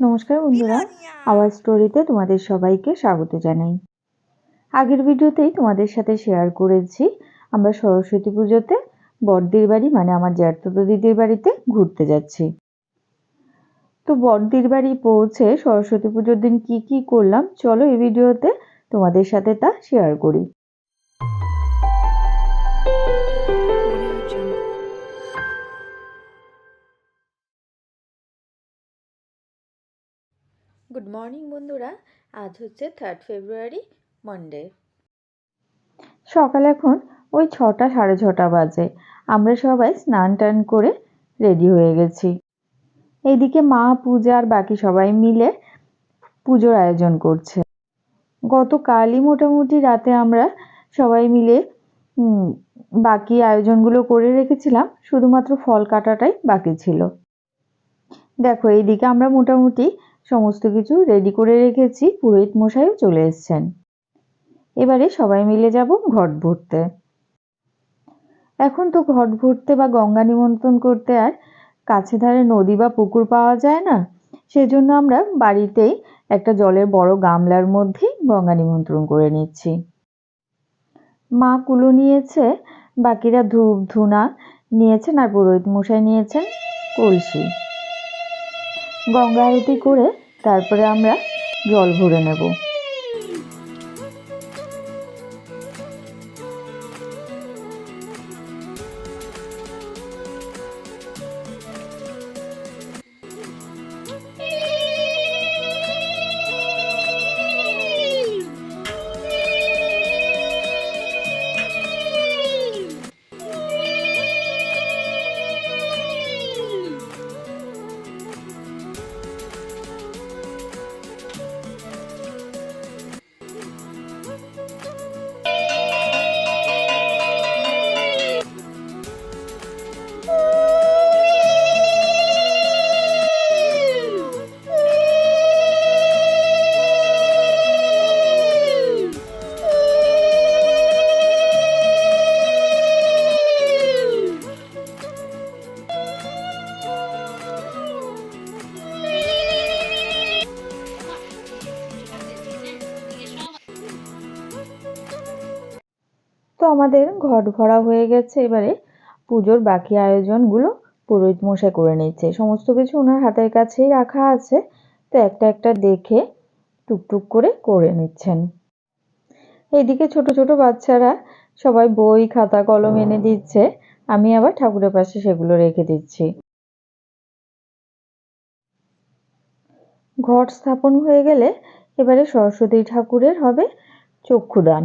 নমস্কার বন্ধুরা আওয়াজ স্টোরিতে তোমাদের সবাইকে স্বাগত জানাই। আগের ভিডিওতেই তোমাদের সাথে শেয়ার করেছি আমরা সরস্বতী পুজোতে বড়দির বাড়ি মানে আমার জ্যাঠতো দিদির বাড়িতে ঘুরতে যাচ্ছি। তো বড়দির বাড়ি পৌঁছে সরস্বতী পুজোর দিন কি কি করলাম চলো এই ভিডিওতে তোমাদের সাথে তা শেয়ার করি। গুড মর্নিং বন্ধুরা। আজ হচ্ছে থার্ড ফেব্রুয়ারি মানডে সকাল এখন ওই ছটা সাড়ে ছটা বাজে। আমরা সবাই স্নান টান করে রেডি হয়ে গেছি। এইদিকে মা, পূজা আর বাকি সবাই মিলে পুজোর আয়োজন করছে। গতকালই মোটামুটি রাতে আমরা সবাই মিলে বাকি আয়োজনগুলো করে রেখেছিলাম। শুধুমাত্র ফল কাটাটাই বাকি ছিল। দেখো, এইদিকে আমরা মোটামুটি সমস্ত কিছু রেডি করে রেখেছি, পুরোহিত মশাইও চলে এসছেন। এবারে সবাই মিলে যাব ঘট ভরতে। এখন তো ঘট ভরতে বা গঙ্গা নিমন্ত্রণ করতে আর কাছে ধারে নদী বা পুকুর পাওয়া যায় না, সেজন্য আমরা বাড়িতেই একটা জলের বড় গামলার মধ্যেই গঙ্গা নিমন্ত্রণ করে নিচ্ছি। মা কুলো নিয়েছে, বাকিরা ধূপ ধুনা নিয়েছেন আর পুরোহিত মশাই নিয়েছেন কলসি। গঙ্গা আরতি করে তারপরে আমরা জল ভরে নেব। আমাদের ঘট ভরা হয়ে গেছে। এবারে পুজোর বাকি আয়োজনগুলো পুরোহিত মশাই করে নিচ্ছে। সমস্ত কিছু ওনার হাতের কাছেই রাখা আছে। তো একটা একটা দেখে টুকটুক করে করে নিচ্ছেন। এইদিকে ছোট ছোট বাচ্চারা সবাই বই, খাতা, কলম এনে দিচ্ছে। আমি আবার ঠাকুরের পাশে সেগুলো রেখে দিচ্ছি। ঘট স্থাপন হয়ে গেলে এবারে সরস্বতী ঠাকুরের হবে চক্ষুদান।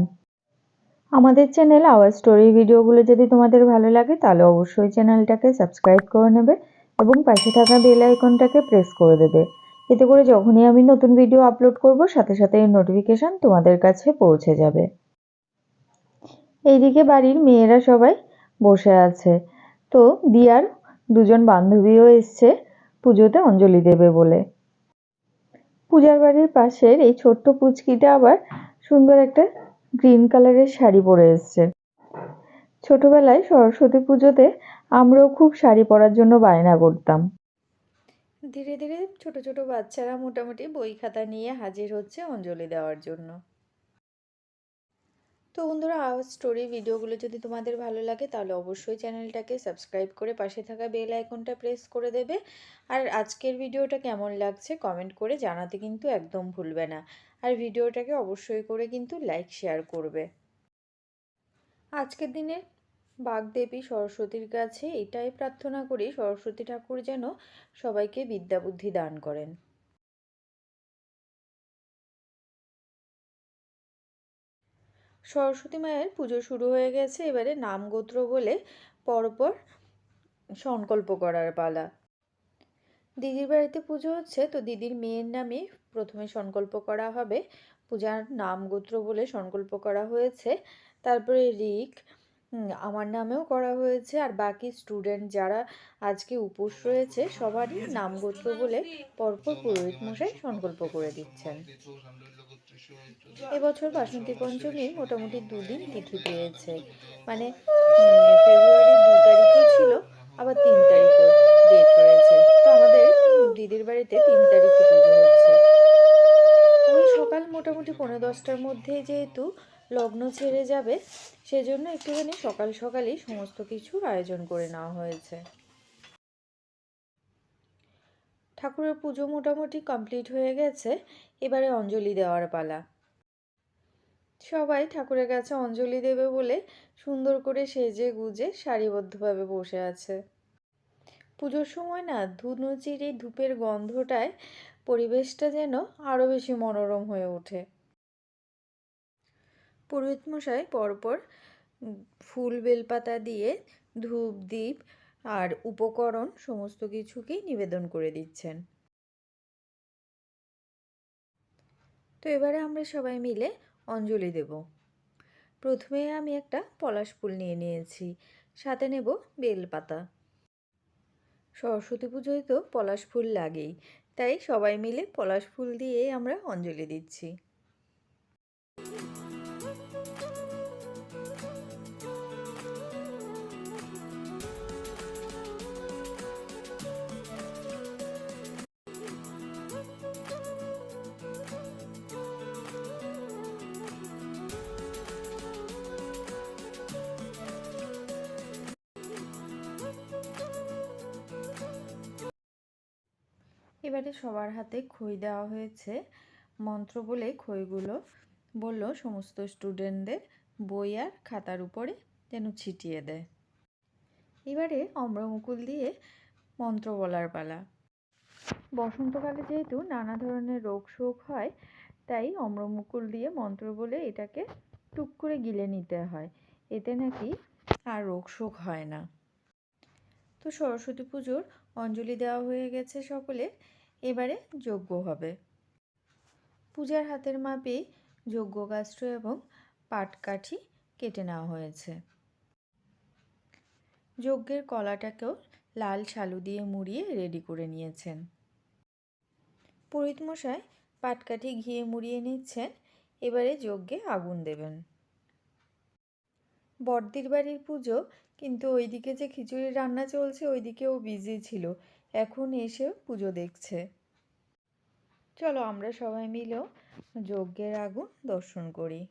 আমাদের চ্যানেল আওয়ার স্টোরি ভিডিওগুলো যদি তোমাদের ভালো লাগে, তাহলে অবশ্যই চ্যানেলটাকে সাবস্ক্রাইব করে নেবে এবং পাশে থাকা বেল আইকনটাকে প্রেস করে দেবে। এতে করে যখনই আমি নতুন ভিডিও আপলোড করব, সাথে সাথে এই নোটিফিকেশন তোমাদের কাছে পৌঁছে যাবে। এইদিকে বাড়ির মেয়েরা সবাই বসে আছে। তো দিয়ার দুজন বান্ধবীও এসছে পুজোতে অঞ্জলি দেবে বলে। পূজার বাড়ির পাশের এই ছোট্ট পুচকিটা আবার সুন্দর একটা গ্রিন কালারের শাড়ি পরে এসছে। ছোটবেলায় সরস্বতী পুজোতে আমরাও খুব শাড়ি পরার জন্য বায়না করতাম। ধীরে ধীরে ছোট ছোট বাচ্চারা মোটামুটি বই খাতা নিয়ে হাজির হচ্ছে অঞ্জলি দেওয়ার জন্য। তো বন্ধুরা আওয়াজ স্টোরি ভিডিওগুলো যদি তোমাদের ভালো লাগে, তাহলে অবশ্যই চ্যানেলটাকে সাবস্ক্রাইব করে পাশে থাকা বেল আইকনটা প্রেস করে দেবে। আর আজকের ভিডিওটা কেমন লাগছে কমেন্ট করে জানাতে কিন্তু একদম ভুলবে না। আর ভিডিওটাকে অবশ্যই করে কিন্তু লাইক, শেয়ার করবে। আজকের দিনে বাগদেবী সরস্বতীর কাছে এটাই প্রার্থনা করি, সরস্বতী ঠাকুর যেন সবাইকে বিদ্যা বুদ্ধি দান করেন। সরস্বতী মায়ের পুজো শুরু হয়ে গেছে, এবারে নাম গোত্র বলে পরপর সংকল্প করার পালা। দিদির বাড়িতে পুজো হচ্ছে, তো দিদির মেয়ের নামে প্রথমে সংকল্প করা হবে। পূজার নাম গোত্র বলে সংকল্প করা হয়েছে। তারপরে রিক আমার নামেও করা হয়েছে। আর বাকি স্টুডেন্ট যারা আজকে উপোস রয়েছে, সবারই নাম গোত্র বলে পরপর পুরোহিত মশাই সংকল্প করে দিচ্ছেন। এবছর বাসন্তী পঞ্চমী মোটামুটি দুদিন তিথি পেয়েছে। মানে ফেব্রুয়ারির দু তারিখও ছিল। আবার তিন তারিখও ডেট রয়েছে। তো আমাদের দিদির বাড়িতে তিন তারিখে পুজো হচ্ছে। ওই সকাল মোটামুটি পনেরো দশটার মধ্যেই যেহেতু লগ্ন ছেড়ে যাবে, সেজন্য একটুখানি সকাল সকালই সমস্ত কিছুর আয়োজন করে নেওয়া হয়েছে। ঠাকুরের পুজো মোটামুটি কমপ্লিট হয়ে গেছে। এবারে অঞ্জলি দেওয়ার পালা। সবাই ঠাকুরের কাছে অঞ্জলি দেবে বলে সুন্দর করে সেজে গুজে সারিবদ্ধভাবে বসে আছে। পুজোর সময় না ধুনুচির এই ধূপের গন্ধটায় পরিবেশটা যেন আরও বেশি মনোরম হয়ে ওঠে। পুরোহিত মশাই পরপর ফুল বেলপাতা দিয়ে ধূপ দ্বীপ আর উপকরণ সমস্ত কিছুকেই নিবেদন করে দিচ্ছেন। তো এবারে আমরা সবাই মিলে অঞ্জলি দেব। প্রথমে আমি একটা পলাশ ফুল নিয়ে নিয়েছি, সাথে নেব বেলপাতা। সরস্বতী পুজোয় তো পলাশ ফুল লাগেই, তাই সবাই মিলে পলাশ ফুল দিয়ে আমরা অঞ্জলি দিচ্ছি। এবারে সবার হাতে খই দেওয়া হয়েছে। মন্ত্র বলে খইগুলো বলল সমস্ত স্টুডেন্টদের বই আর খাতার উপরে যেন ছিটিয়ে দেয়। এবারে অম্রমুকুল দিয়ে মন্ত্র বলার পালা। বসন্তকালে যেহেতু নানা ধরনের রোগ শোক হয়, তাই অম্রমুকুল দিয়ে মন্ত্র বলে এটাকে টুক করে গিলে নিতে হয়। এতে নাকি আর রোগ শোক হয় না। তো সরস্বতী পুজোর অঞ্জলি দেওয়া হয়ে গেছে সকলে। এবারে যজ্ঞ হবে। পূজার হাতের মাপে মাপেই যজ্ঞগাস্ত্র এবং পাটকাঠি কেটে নেওয়া হয়েছে। যজ্ঞের কলাটাকেও লাল শালু দিয়ে মুড়িয়ে রেডি করে নিয়েছেন। পুরোহিত মশাই পাটকাঠি ঘিয়ে মুড়িয়ে নিচ্ছেন, এবারে যজ্ঞে আগুন দেবেন। বড়দির বাড়ির পুজো, কিন্তু ওইদিকে যে খিচুড়ির রান্না চলছে, ওইদিকেও বিজি ছিল। এখন এসে পুজো দেখছে। চলো আমরা সবাই মিলেও যজ্ঞের আগুন দর্শন করি।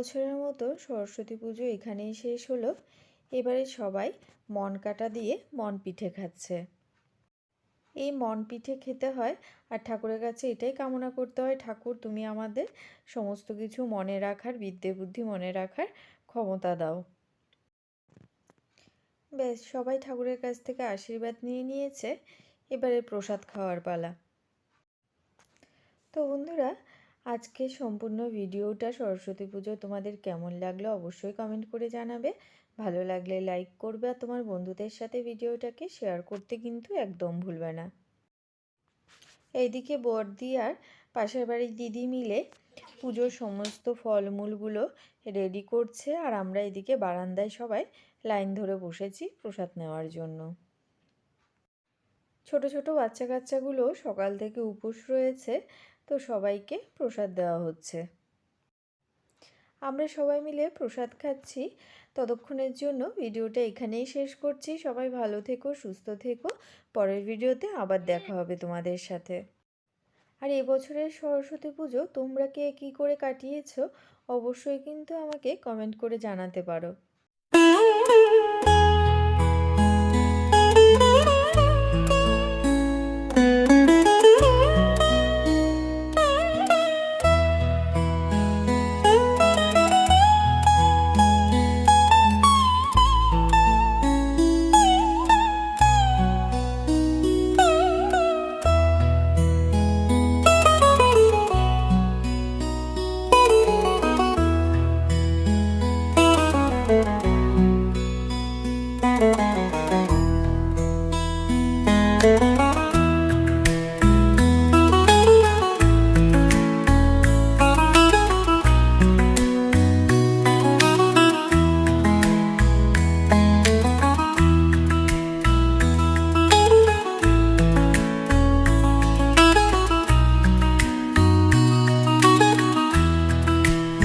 বছরের মতো সরস্বতী পুজো এখানেই শেষ হলো। এবারে সবাই মন কাটা দিয়ে মন পিঠে খাচ্ছে। এই মন পিঠে খেতে হয় আর ঠাকুরের কাছে এটাই কামনা করতে হয়, ঠাকুর, তুমি আমাদের সমস্ত কিছু মনে রাখার, বিদ্যে বুদ্ধি মনে রাখার ক্ষমতা দাও। ব্যাস, সবাই ঠাকুরের কাছ থেকে আশীর্বাদ নিয়ে নিয়েছে। এবারে প্রসাদ খাওয়ার পালা। তো বন্ধুরা আজকে সম্পূর্ণ ভিডিওটা সরস্বতী পুজো তোমাদের কেমন লাগল অবশ্যই কমেন্ট করে জানাবে। ভালো লাগলে লাইক করবে আর তোমার বন্ধুদের সাথে ভিডিওটাকে শেয়ার করতে কিন্তু একদম ভুলবে না। এইদিকে বর্দি আর পাশের বাড়ির দিদি মিলে পুজোর সমস্ত ফলমূলগুলো রেডি করছে আর আমরা এদিকে বারান্দায় সবাই লাইন ধরে বসেছি প্রসাদ নেওয়ার জন্য। ছোট ছোট বাচ্চা কাচ্চাগুলো সকাল থেকে উপোস রয়েছে। তো সবাইকে প্রসাদ দেওয়া হচ্ছে। আমরা সবাই মিলে প্রসাদ খাচ্ছি। ততক্ষণের জন্য ভিডিওটা এখানেই শেষ করছি। সবাই ভালো থেকো, সুস্থ থেকো। পরের ভিডিওতে আবার দেখা হবে তোমাদের সাথে। আর এবছরের সরস্বতী পুজো তোমরা কে কী করে কাটিয়েছো, অবশ্যই কিন্তু আমাকে কমেন্ট করে জানাতে পারো।